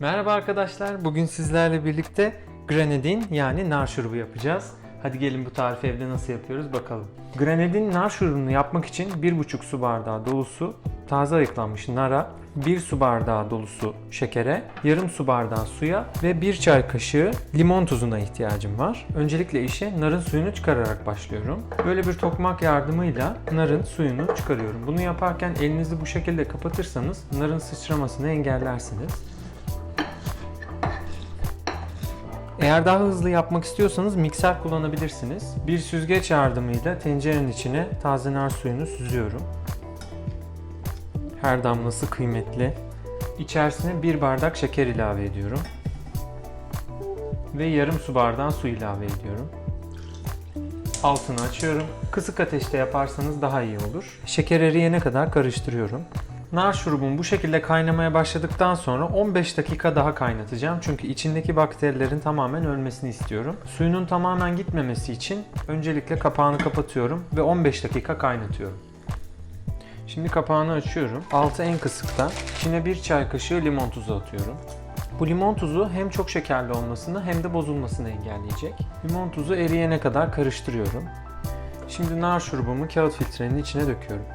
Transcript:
Merhaba arkadaşlar. Bugün sizlerle birlikte grenadin yani nar şurubu yapacağız. Hadi gelin bu tarifi evde nasıl yapıyoruz bakalım. Grenadin nar şurubunu yapmak için 1,5 su bardağı dolusu taze ayıklanmış nara, 1 su bardağı dolusu şekere, yarım su bardağı suya ve 1 çay kaşığı limon tuzuna ihtiyacım var. Öncelikle işe narın suyunu çıkararak başlıyorum. Böyle bir tokmak yardımıyla narın suyunu çıkarıyorum. Bunu yaparken elinizi bu şekilde kapatırsanız narın sıçramasını engellersiniz. Eğer daha hızlı yapmak istiyorsanız mikser kullanabilirsiniz. Bir süzgeç yardımıyla tencerenin içine taze nar suyunu süzüyorum. Her damlası kıymetli. İçerisine bir bardak şeker ilave ediyorum. Ve yarım su bardağı su ilave ediyorum. Altını açıyorum. Kısık ateşte yaparsanız daha iyi olur. Şeker eriyene kadar karıştırıyorum. Nar şurubum bu şekilde kaynamaya başladıktan sonra 15 dakika daha kaynatacağım. Çünkü içindeki bakterilerin tamamen ölmesini istiyorum. Suyunun tamamen gitmemesi için öncelikle kapağını kapatıyorum ve 15 dakika kaynatıyorum. Şimdi kapağını açıyorum. Altı en kısıkta. İçine bir çay kaşığı limon tuzu atıyorum. Bu limon tuzu hem çok şekerli olmasını hem de bozulmasını engelleyecek. Limon tuzu eriyene kadar karıştırıyorum. Şimdi nar şurubumu kağıt filtrenin içine döküyorum.